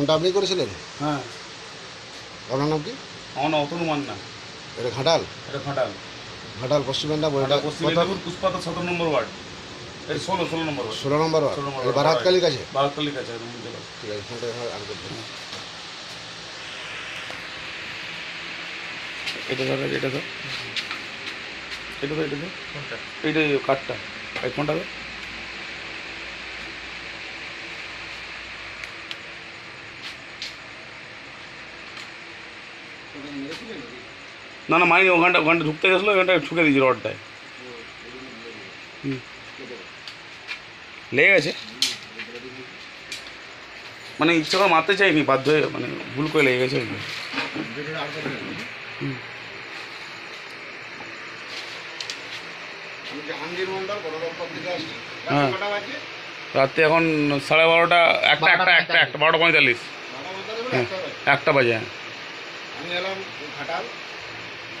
ফোনটা আপনি করেছিলেন? হ্যাঁ। আপনার নাম কি? আমার নাম অতনু মান্না। এটা ঘাটাল? এটা খাটাল ঘাটাল পশ্চিম মেদিনীপুর এটা পশ্চিম মেদিনীপুর পুষ্পাতা সতেরো নম্বর ওয়ার্ড। এটা ষোলো ষোলো নম্বর ওয়ার্ড। ষোলো নম্বর ওয়ার্ড। বারাতকালীর কাছে? বারকালির কাছে। ঠিক আছে ফোনটা আর করতে এটা ধর এটা ধর। এটা ধর এটা ধর। এইটা এই কাঠটা। এই ফোনটা না না মাইনি ওখানটা ওখানটা ঢুকতে গেছিল ওখানটা ঠুকে দিয়েছি রডটায়। হুম। লেগে গেছে। মানে ইচ্ছা করে মারতে চাইনি বাধ্য হয়ে মানে ভুল করে লেগে গেছে। হ্যাঁ। রাত্রে এখন সাড়ে বারোটা একটা একটা একটা একটা বারোটা পঁয়তাল্লিশ। হ্যাঁ একটা বাজে হ্যাঁ। আমি এলাম ঘাটাল।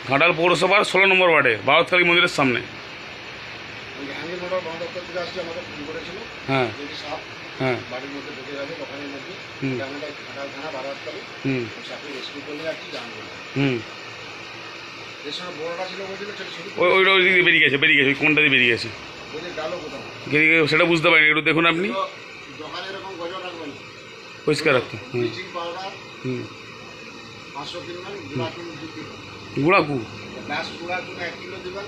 ঘাটাল পৌরসভার ষোলো নম্বর ওয়ার্ডে ভারতকালী মন্দিরের সামনে। আমি জাহাঙ্গীর মন্ডল বড়দপ্তর থেকে আসছি আমাকে ফোন করেছিল। হ্যাঁ। যদি সাপ হ্যাঁ। বাড়ির মধ্যে ঢুকে যাবে দোকানের মধ্যে। হুম। ঘাটাল থানা সাপে রেস্কিউ করলে ওই ওই দিক বেরিয়ে গেছে বেরিয়ে গেছে ওই কোনটা দিয়ে বেরিয়ে গেছে? সেটা বুঝতে পারিনি একটু দেখুন আপনি। পরিষ্কার রাখতে হুম। পাঁচশো কিনবেন গুঁড়া চুন দু কিলো। গুঁড়া কু? ডাস্ট গুঁড়া চুন এক কিলো দেবেন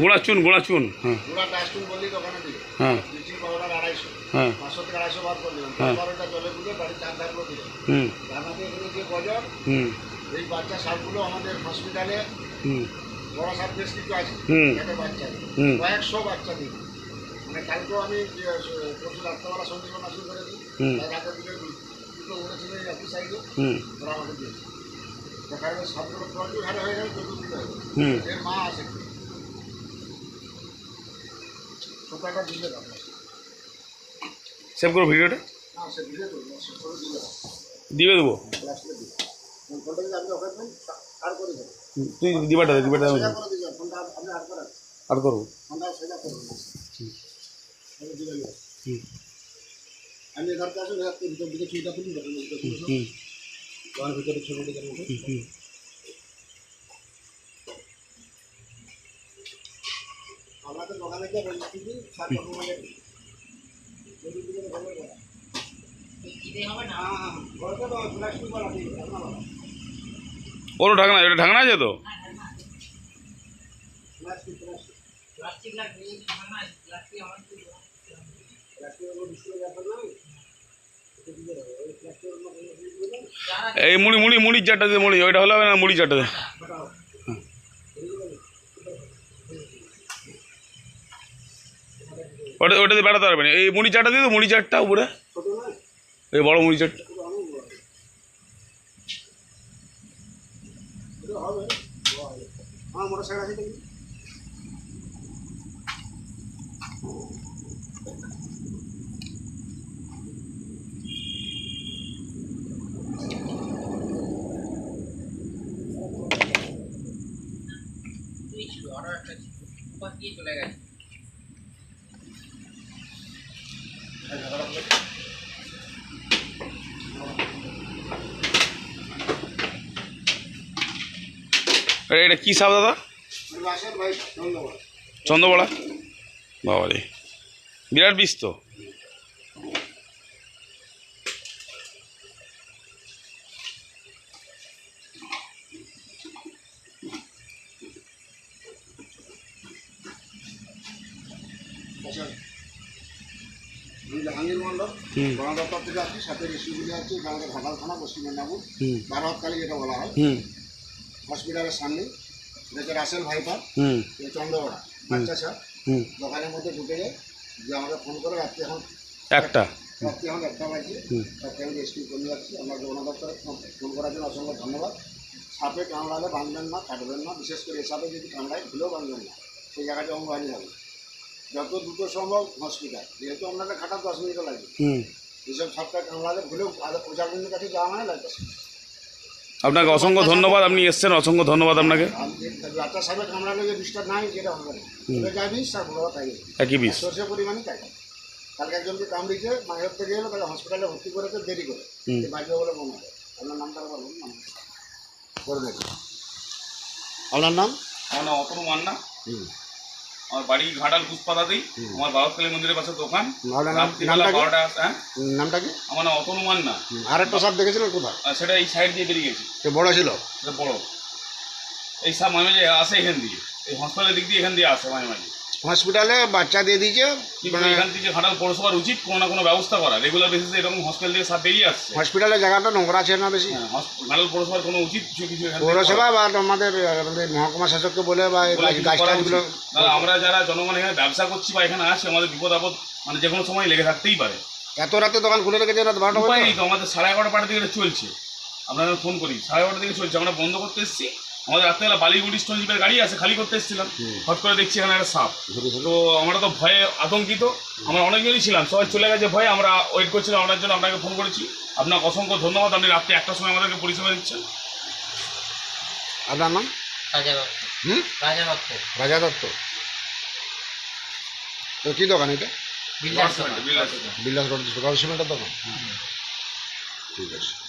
গুঁড়া চুন গুঁড়া চুন হ্যাঁ। গুঁড়া ডাস্ট চুন বললেই দোকানে দিবে। হ্যাঁ। ব্লিচিং পাউডার আড়াইশো। হ্যাঁ। পাঁচশো থেকে আড়াইশো বার করে দেবেন। হ্যাঁ। জলে গুলে বাড়ির চার ধারগুলো দিবেন। হুম। রান্নাতে এগুলো যে গজর হুম। এই বাচ্চা সাপগুলো আমাদের হসপিটালে হুম। বড় সাপ বেশ কিছু আছে। একটা বাচ্চা হুম। কয়েকশো বাচ্চা দিই। মানে কালকেও আমি পরশু রাত্রেবেলা সঞ্জীবন নার্সিং করে দিই হুম। তার আগের দিকে দুটো উড়েছিল এই একই সাইডে হুম। ওরা আমাকে দিয়েছে। হুম। মা আছে। সেভ করো ভিডিওটা দিবে দেবো তুই দিবাটা দিবাটা আপনি আর করব। হুম। আমি ভিতর ছবিটা তোমার ভিতরে ছবি দিকে মতো হুম হুম। আমাদের দোকানে গিয়ে বলছি কি ভালো করা হ্যাঁ, হ্যাঁ, প্লাস্টিক? ওরও ঢাকনা এটা ঢাকনা আছে তো? Plastic plastic. প্লাস্টিকের উপর ডিসপ্লে ব্যাপার এই মুড়ি মুড়ি মুড়ির চারটা দিয়ে মুড়ি ওইটা হলে হবে না মুড়ি চারটা দিয়ে ফটাও। ওটা ওটা দিয়ে বেড়াতে পারবে না এই মুড়ি চারটা দিয়ে তো মুড়ি চারটা উপরে ছোট নয় এই বড় মুড়ি চারটা এটা অনেক বড় এটা হবে বড় হবে। আমার মোটর সাইকেল আছে এটা কি সাপ দাদা? চন্দ্রবড়া? বাবা রে বিরাট বিষ তো। আমি জাহাঙ্গীর মন্ডল। বন দপ্তর থেকে আসছি সাথে রেস্কিউগুলি আছে আমাদের ঘাটাল থানা পশ্চিম মেদিনীপুর। হুম। বারহাতকালী যেটা বলা হয়। হসপিটালের সামনে এটা রাসেল ভাইপার চন্দ্রগড়া বাচ্চা স্যার দোকানের মধ্যে ঢুকে যায় যে আমাকে ফোন করে রাত্রি এখন একটা। রাত্রি এখন একটা হুম। তাকে আমি রেস্কিউ করে যাচ্ছি। আমাকে বন দপ্তরে ফোন করার জন্য অসংখ্য ধন্যবাদ। সাপে কামড়ালে বাঁধবেন না কাটবেন না। বিশেষ করে সাপে যদি কামড়ায় ভুলেও বাঁধবেন না। সেই জায়গাটা অঙ্গ হারিয়ে যাবে যত দ্রুত সম্ভব হসপিটাল যেহেতু আপনাদের খাটা দশ মিনিটও লাগবে। হুম। এইসব সাপটা কামড়ালে ভুলেও প্রজাপতির কাছে যাওয়া মানে লাগবে। আপনাকে অসংখ্য ধন্যবাদ আপনি এসছেন অসংখ্য ধন্যবাদ আপনাকে। বাচ্চা সাপে কামড়ালে যে বিষটা নাই যেটা হবে না। যা বিষ তার বড় তাই। একই বিষ। সর্ষে পরিমাণে তাই। কালকে একজনকে কামড়িয়েছে মায়ের থেকে এলো তাকে হসপিটালে ভর্তি করেছে দেরি করে। হুম। বলে মনে হয়। আপনার নামটা বলুন নাম। করে দেখি। আপনার নাম? আমার নাম অতনু মান্না। হুম। আমার বাড়ি ঘাটাল পুষ্পাদাতেই। আমার বাবাকালী মন্দিরের পাশে দোকান। বারোটা হ্যাঁ? নামটা কি? আমার নাম অতনুমান না আর একটা সাপ দেখেছিল কোথায়? সেটা এই সাইড দিয়ে বেরিয়ে গেছে। বড় ছিল? বড়। এই সাপ মাঝে মাঝে আসে এখান দিয়ে। এই হসপিটালের দিক দিয়ে এখান দিয়ে আসে মাঝে মাঝে। হসপিটালে বাচ্চা দিয়ে দিয়েছে। কিন্তু মানে এখান থেকে ঘাটাল পৌরসভার উচিত কোনো না কোনো ব্যবস্থা করা রেগুলার বেসিসে এরকম হসপিটাল থেকে সাপ বেরিয়ে আসছে। হসপিটালের জায়গাটা নোংরা আছে না বেশি। হ্যাঁ, হস- ঘাটাল পৌরসভার কোনো উচিত কিছু কিছু পৌরসভা বা আমাদের আমাদের মহকুমা শাসককে বলে বা এই বলে গাছ কিছু গাছ করা টাছগুলো উচিত। নাহলে আমরা যারা জনগণ এখানে ব্যবসা করছি বা এখানে আছি আমাদের বিপদ আপদ মানে যে কোনো সময় লেগে থাকতেই পারে। এত রাতে দোকান খুলে রেখেছে রাত বারোটা তো আমাদের সাড়ে এগারোটা পাটা থেকে চলছে। আপনারা ফোন করি সাড়ে এগারোটা থেকে চলছে আমরা বন্ধ করতে এসেছি। আমাদের রাত্রেবেলা বালিগুড়ি স্টোন জিপের গাড়ি আছে খালি করতে এসেছিলাম। হট করে দেখছি এখানে একটা সাপ। তো আমরা তো ভয়ে আতঙ্কিত। আমরা অনেকজনই ছিলাম সবাই চলে গেছে ভয়ে। আমরা ওয়েট করছিলাম আপনার জন্য আপনাকে ফোন করেছি। আপনাকে অসংখ্য ধন্যবাদ আপনি রাত্রে একটার সময় আমাদেরকে পরিষেবা দিচ্ছেন। আপনার নাম? রাজা দত্ত। হুম? রাজা দত্ত। রাজা দত্ত। তো কী দোকান এটা। বিল্লাস রোড রড সিমেন্টের দোকান? ঠিক আছে।